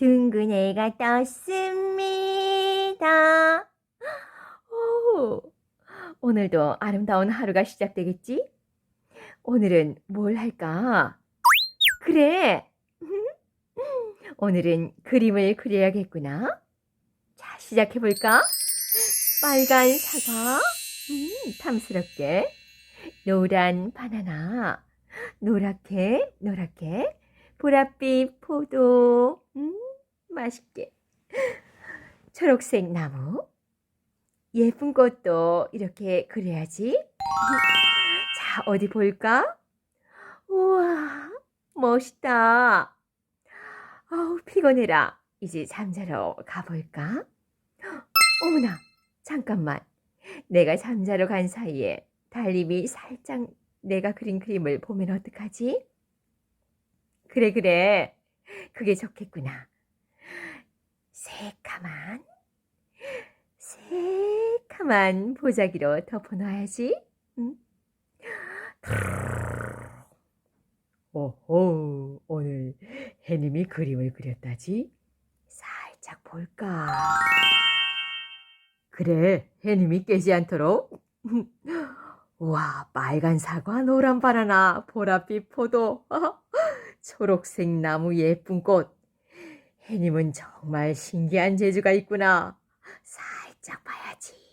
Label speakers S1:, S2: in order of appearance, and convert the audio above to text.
S1: 둥근 애가 떴습니다. 오, 오늘도 아름다운 하루가 시작되겠지? 오늘은 뭘 할까? 그래! 오늘은 그림을 그려야겠구나. 자, 시작해볼까? 빨간 사과, 음, 탐스럽게. 노란 바나나, 노랗게, 노랗게. 보랏빛 포도, 음, 맛있게. 초록색 나무, 예쁜 꽃도 이렇게 그려야지. 자, 어디 볼까? 우와, 멋있다. 아우, 피곤해라. 이제 잠자러 가볼까? 어머나, 잠깐만. 내가 잠자러 간 사이에 달님이 살짝 내가 그린 그림을 보면 어떡하지? 그래, 그래. 그게 좋겠구나. 새카만 보자기로 덮어놔야지. 응? 오호, 오늘 해님이 그림을 그렸다지? 살짝 볼까? 그래, 해님이 깨지 않도록. 우와, 빨간 사과, 노란 바나나, 보랏빛 포도, 초록색 나무 예쁜 꽃. 해님은 정말 신기한 재주가 있구나. 살짝 봐야지.